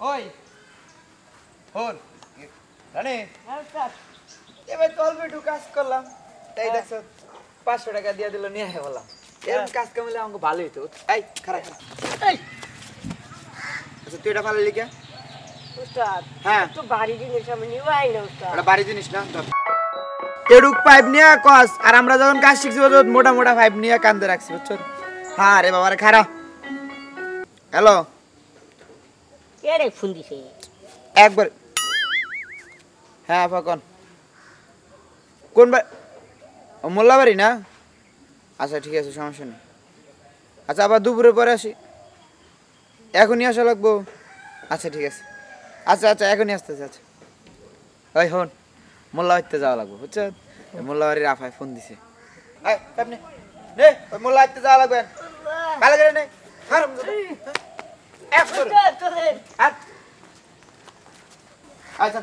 Oi! Hon! রানে এবার তো অল্প একটু কাজ করলাম তাই দেখছ পাঁচশো টাকা দিয়ে দিল নিয়ে আহে বললাম এরকম কাজ কামলে আমাকে ভালো হইতো এই খারাপ এই আচ্ছা তুই এটা ভালো লিখে উস্তাদ হ্যাঁ তো বাড়ি জিনিস আমি নিউ আই না উস্তাদ এটা বাড়ি জিনিস না এডুক পাইপ নিয়ে কস আর আমরা যখন কাজ শিখছি মোটা মোটা পাইপ নিয়ে কান্দে রাখছি বুঝছো হ্যাঁ রে বাবার খারাপ হ্যালো? কে রে ফোন দিছে? একবার। হ্যাঁ ফকন কোন? ও মোল্লাবাড়ি না? আচ্ছা ঠিক আছে সমস্যা নেই। আচ্ছা আবার দুপুরে পরে আসি। এখনই আসা লাগবো? আচ্ছা ঠিক আছে। আচ্ছা আচ্ছা এখনই আসতেছে আচ্ছা। ওই হন মোল্লাবাড়িতে যাওয়া লাগবো বুঝছ? মোল্লাবাড়ির আফায় ফোন দিছে। মোল্লাবাড়িতে যাওয়া লাগবে ভালো করে নে। হারাম দাদা। এক করে। হাত। আচ্ছা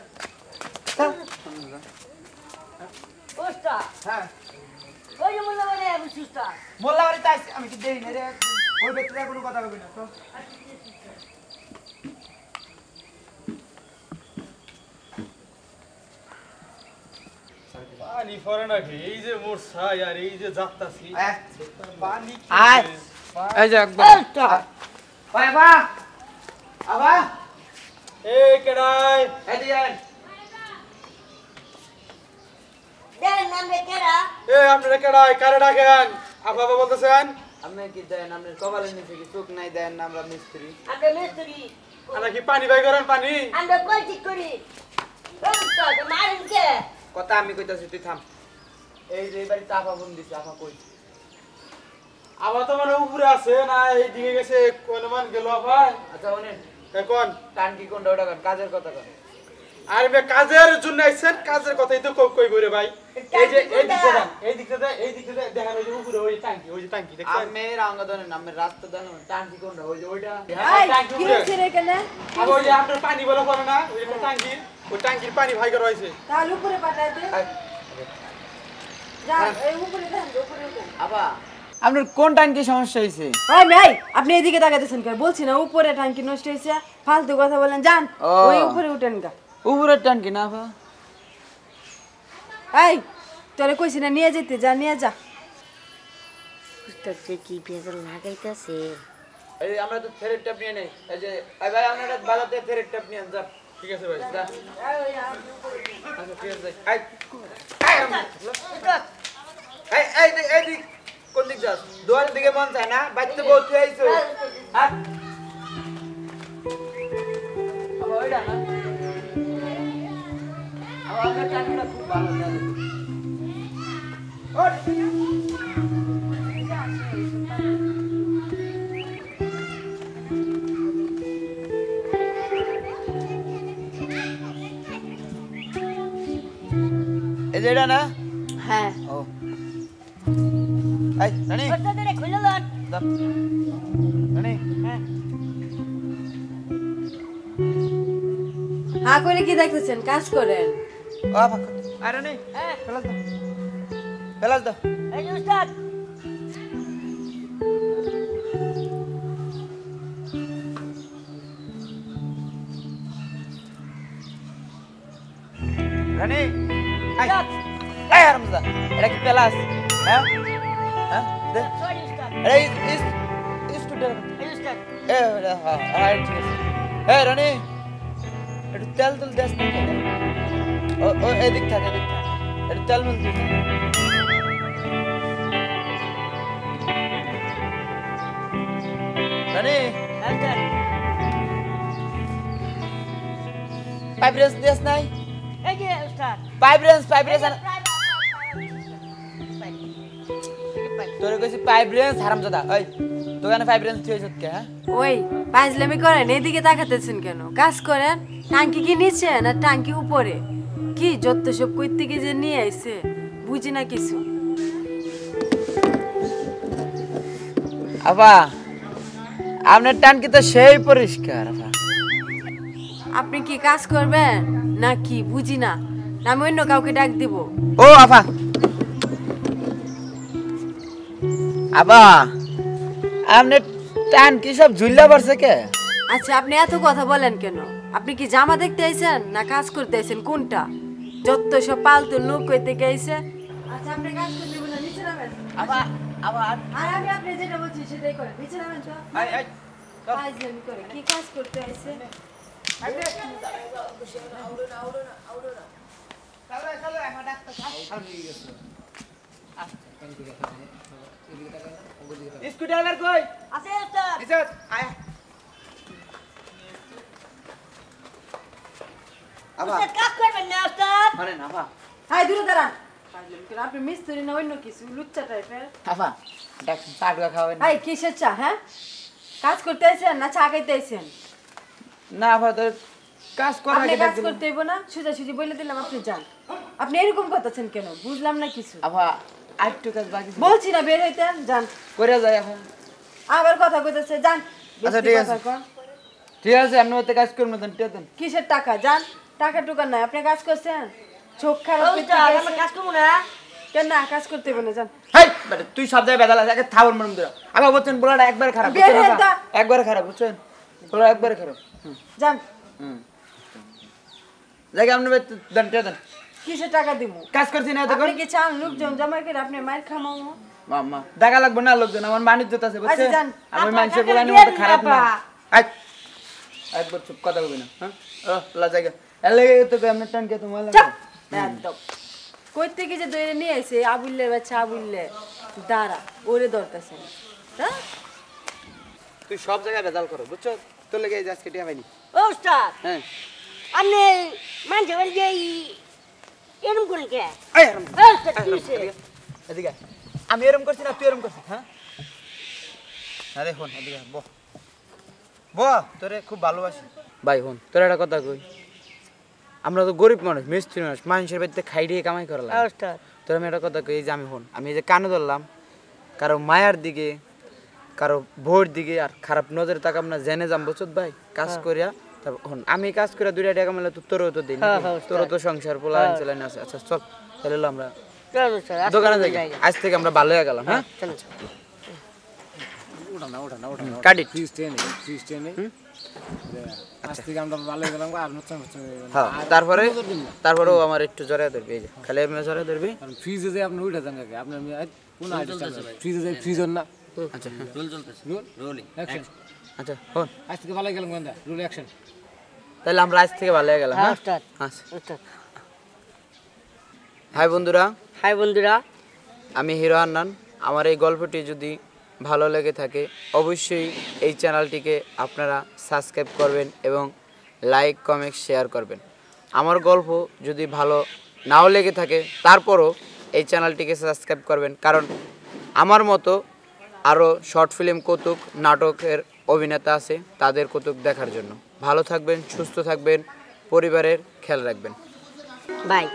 হ্যাঁ। ওই যে বললাম রে আমি উস্তাদ মোল্লাবাড়িতে আসছি আমি কি দেরি না রে? ওই ব্যক্তিরা কোনো কথা কবি না তো পানি পরে নাকি? এই যে মোর ছাই আর এই যে যাত্তাছি আয়। পানি? এই যে একবার উস্তাদ ওই আবা। আবা। এই কেডাই। এদিকে আয়। দেন নামে কেরা এ আপনারা কেডাই কারে ডাকেন? আপা বাবা বলতেছেন? আপনি কি দেন? আপনার কপালের নিচে কি চোখ নাই দেন আমরা মিস্ত্রি? আমরা মিস্ত্রি। আমরা কি পানি বাই করেন পানি? আমরা কলটি করি? উস্তাদ মারেন কে? কথা আমি কইতাছি তুই থাম। এই যে এবারে চাপা ফোন দিছে আপা কই? আবার তো মানে উপরে আছে না এই দিকে গেছে কোন মান গেল আপা আচ্ছা ওনেন এখন টান কি কোনটা ওটা কর কাজের কথা কর আর বে কাজের জন্য আইছেন? কাজের কথাই তো কই কই করে ভাই? এই যে এই দিকটা দেন এই দিকটা দেন এই দিকটা দেন দেখেন ওই যে উপরে ওই টাঙ্কি ওই যে টাঙ্কি দেখছেন? আমি রাঙ্গা দেন আমি রাস্তা দেন টান কি কোনটা ওই যে ওইটা। টাঙ্কি কি উপরে। হচ্ছে রে কেনে আবার ওই যে আপনার পানি বলা করে না ওই যে টাঙ্কি ওই টাঙ্কির পানি ভাই করা হয়েছে। তাহলে উপরে পাঠাই দে। যা এই উপরে দেন উপরে দেন। আবা আপনার কোন টাঙ্কি সমস্যা হয়েছে ওই ভাই আপনি এদিকে তাকাতেছেন কেন বলছি না উপরে ট্যাঙ্কি নষ্ট হয়েছে ফালতু কথা বলেন যান ওই উপরে উঠেন গা উপরের টাঙ্কি না আপা এই তোরে কইছি না নিয়ে যেতে যা নিয়ে যা উস্তাদ কি বেজাল লাগাইতাছে এই আমরা তো থেরের ট্যাপ নিয়ে নেই এই যে এই ভাই আমরা আপনারা বাজাতে থেরের ট্যাপ নিয়ে যা ঠিক আছে ভাই যা আচ্ছা ঠিক আছে এই এই এই এই দিক এই দিক কোন দিক যাস? দুয়ার দিকে মন চায় না? বহুত তুই আইছো? হ্যাঁ। আবার ওইটা না? খুব ভালো এটা না? হ্যাঁ। ও। এই রানী। উস্তাদ রে খুলে লন। রানী। হ্যাঁ। করে কি দেখতেছেন? কাজ করেন। ও ফাক আর হ্যাঁ। ফেলাস দাও ফেলাস দাও এই উস্তাদ। রানী। এই হারামজাদা এটা কি পেলাস হ্যাঁ? হ্যাঁ? ইস স্টুডেন্ট এ হ্যাঁ হ্যাঁ ঠিক আছে। এই রানী একটু তেল তুল দেস না? ও ও এদিক থাকে এদিক থাকে। একটু তেল মুল দিস। রানী। পাইপ রেঞ্জ দেস নাই? পাইপ রেঞ্জ পাইপ রেঞ্জ তোরে কইছি পাইপ রেঞ্জ হারামজাদা ওই দোকানে পাইপ রেঞ্জ কে হ্যাঁ? ওই করেন এদিকে তাকাতেছেন কেন? কাজ করেন টাঙ্কি কি নিচে না টাঙ্কি উপরে? কি যত সব কই থেকে যে নিয়ে আইছে বুঝি না কিছু। আপনার টানকি তো সেই পরিষ্কার আপনি কি কাজ করবেন? না কি বুঝি না না। আমি অন্য কাউকে ডাক দিব। ও আফা আবা আপনার টান কি সব ঝুল্লা পড়ছে কে আচ্ছা আপনি এত কথা বলেন কেন আপনি কি জামা দেখতে আইছেন না কাজ করতে আইছেন কোনটা যত সব পালতু লোক কইতে গেছে আচ্ছা আপনি কাজ করতে বলে নিচে নামেন আবার আর আমি আপনি যেটা বলছি সেটাই করেন নিচে নামেন তো আই আই ফাইজলামি করে কি কাজ করতে আইছে স্কুটি আলার কই? আছে ওস্তাদ ইসত আয়। আবা ওস্তাদ কাজ করবেন না ওস্তাদ মানে না আবা হাই দূরে দাঁড়ান। আপনি মিস্ত্রি না অন্য কিছু লুচ্চা টাইপের আবা দেখ চাটুয়া খাওয়াবেন হাই কিসের চা হ্যাঁ? কাজ করতে আইছেন না চা খাইতে আইছেন? না আবা কাজ করার আগে কাজ করতে হইব না সোজা সুজি বলে দিলাম আপনি যান। আপনি এরকম করতেছেন কেন? বুঝলাম না কিছু। আবা আরেকটু কাজ বাকি বলছি না বের হইতেন যান করে যাই এখন। আবার কথা কইতেছে যান আচ্ছা, ঠিক আছে। ঠিক আছে আপনি ওতে কাজ করবেন দেন টিয়া দেন। কিসের টাকা? যান টাকা টুকা নাই। আপনি কাজ করছেন? চোখ খারাপ। কাজ করব না। কেন না কাজ করতে হইব না যান। হেই তুই সব জায়গায় বেদাল আছে একে থাবর মারুম দিরা আবার বলছেন বলাটা একবার খারাপ। একবার খারাপ বুঝছেন? বলা একবার খারাপ। হুম, যান। হুম। জায়গা আপনি দেন। কিসের টাকা দিব কাজ করছি না তখন আপনি কি চান? লোকজন জমা করে আপনি মায়ের খামাও। মাম্মা দেখা লাগবে না লোকজন আমার বাণিজ্য আছে বুঝছেন আচ্ছা, আমি মানুষের বলানি মতো খারাপ না। আই একবার চুপ কথা বলবি না হ্যাঁ? ও লা জায়গা। এলে তো আমি টান কে তোমার একদম। কই থেকে যে দইরে নিয়ে আইছে? আবুল্লের বাচ্চা আবুল্লে দাঁড়া ওরে দরকার হ্যাঁ? তুই সব জায়গায় বেজাল করো বুঝছ? তোর লেগে আজকে টিয়া পাইনি। ওস্তাদ! হ্যাঁ। আপনি মানছে বলে যে এই- এরম কে? হইছে? এদিকে। আমি এরম করছি না তুই এরম করছিস হ্যাঁ? আরে হন এদিকে বহ। বহ তোরে খুব ভালোবাসি। ভাই হন তোর একটা কথা কই? আমরা তো গরিব মানুষ মিস্ত্রি মানুষ মানুষের বাড়িতে খাই দিয়ে কামাই করা লাগে। তোর আমি একটা কথা কই এই যে আমি হন আমি এই যে কানে ধরলাম কারও মায়ার দিকে কারও ভোর দিকে আর খারাপ নজরে তাকাম না জেনে যাম বুঝত ভাই? কাজ করিয়া তারপর আমি কাজ করে দুইটা টাকা মেলে তো তোরও তো দিই হ্যাঁ, হ্যাঁ, তোরও তো সংসার পোলা চালানি আছে আচ্ছা চল তাহলে আমরা চল ওস্তাদ আজকে দোকানে যাই। আজ থেকে আমরা ভালো হয়ে গেলাম হ্যাঁ চলো ওঠা না ওঠা না ওঠা না কাটি ফ্রিজ টেনে ফ্রিজ টেনে আজ থেকে আমরা ভালো হয়ে গেলাম আর নতুন নতুন হয়ে গেলাম। হ্যাঁ আর তারপরে। তারপরেও আমার একটু জড়াই ধরবি এই যে খালি এমনি জড়াই ধরবি? ফ্রিজে যে আপনি উঠে যান কাকে আপনি ফ্রিজে না। আচ্ছা হ্যাঁ। রুল রোলিং আচ্ছা হন। আজ ভালো গেলাম গোয়েন্দা। রুল অ্যাকশন তাহলে আমরা আজ থেকে ভালো হয়ে গেলাম হ্যাঁ? হ্যাঁ আচ্ছা। হাই বন্ধুরা। হাই বন্ধুরা। আমি হিরো আন্নান। আমার এই গল্পটি যদি ভালো লেগে থাকে অবশ্যই এই চ্যানেলটিকে আপনারা সাবস্ক্রাইব করবেন এবং লাইক কমেন্ট শেয়ার করবেন। আমার গল্প যদি ভালো নাও লেগে থাকে তারপরও এই চ্যানেলটিকে সাবস্ক্রাইব করবেন। কারণ আমার মতো আরও শর্ট ফিল্ম কৌতুক নাটকের অভিনেতা আছে তাদের কৌতুক দেখার জন্য। ভালো থাকবেন সুস্থ থাকবেন পরিবারের খেয়াল রাখবেন। বাই